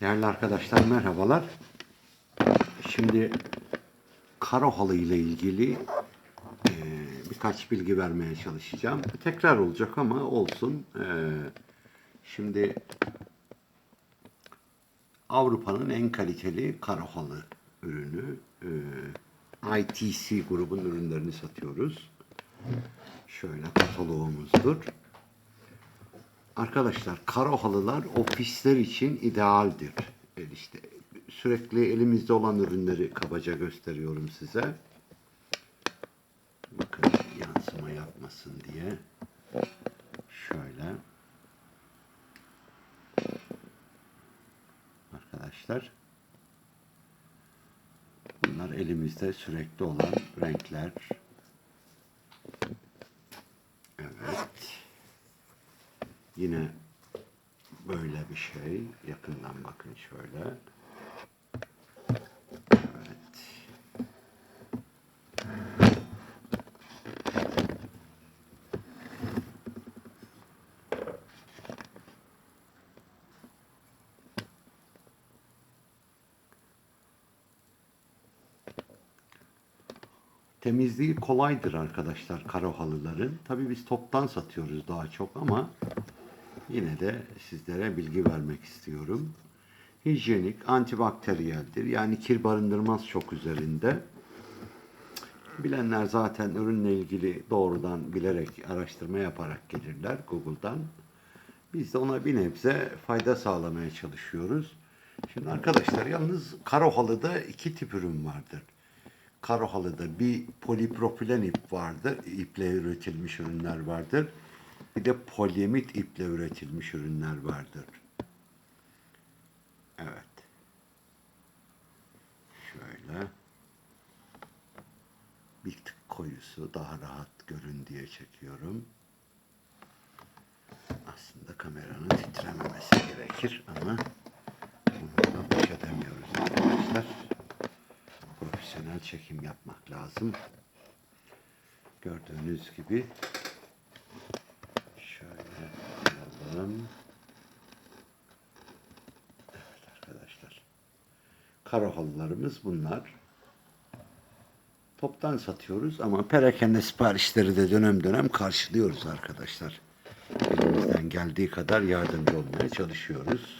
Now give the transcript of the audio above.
Değerli arkadaşlar merhabalar. Şimdi karo halı ile ilgili e, birkaç bilgi vermeye çalışacağım. Tekrar olacak ama olsun. E, şimdi Avrupa'nın en kaliteli karo halı ürünü. E, ITC grubun ürünlerini satıyoruz. Şöyle kataloğumuzdur. Arkadaşlar karo halılar ofisler için idealdir. E işte sürekli elimizde olan ürünleri kabaca gösteriyorum size. Bakın yansıma yapmasın diye. Şöyle. Arkadaşlar. Bunlar elimizde sürekli olan renkler. Evet. Yine böyle bir şey. Yakından bakın şöyle. Evet. Temizliği kolaydır arkadaşlar karo halıların. Tabii biz toptan satıyoruz daha çok ama yine de sizlere bilgi vermek istiyorum. Hijyenik, antibakteriyeldir. Yani kir barındırmaz çok üzerinde. Bilenler zaten ürünle ilgili doğrudan bilerek araştırma yaparak gelirler Google'dan. Biz de ona bir nebze fayda sağlamaya çalışıyoruz. Şimdi arkadaşlar yalnız karo halıda iki tip ürün vardır. Karo halıda bir polipropilen ip vardır. iple üretilmiş ürünler vardır. Bir de polyamit iple üretilmiş ürünler vardır. Evet. Şöyle. Bir tık koyusu daha rahat görün diye çekiyorum. Aslında kameranın titrememesi gerekir ama bununla baş edemiyoruz arkadaşlar. Profesyonel çekim yapmak lazım. Gördüğünüz gibi şöyle alalım. Evet arkadaşlar. Karo halılarımız bunlar. Toptan satıyoruz ama perakende siparişleri de dönem dönem karşılıyoruz arkadaşlar. Elimizden geldiği kadar yardımcı olmaya çalışıyoruz.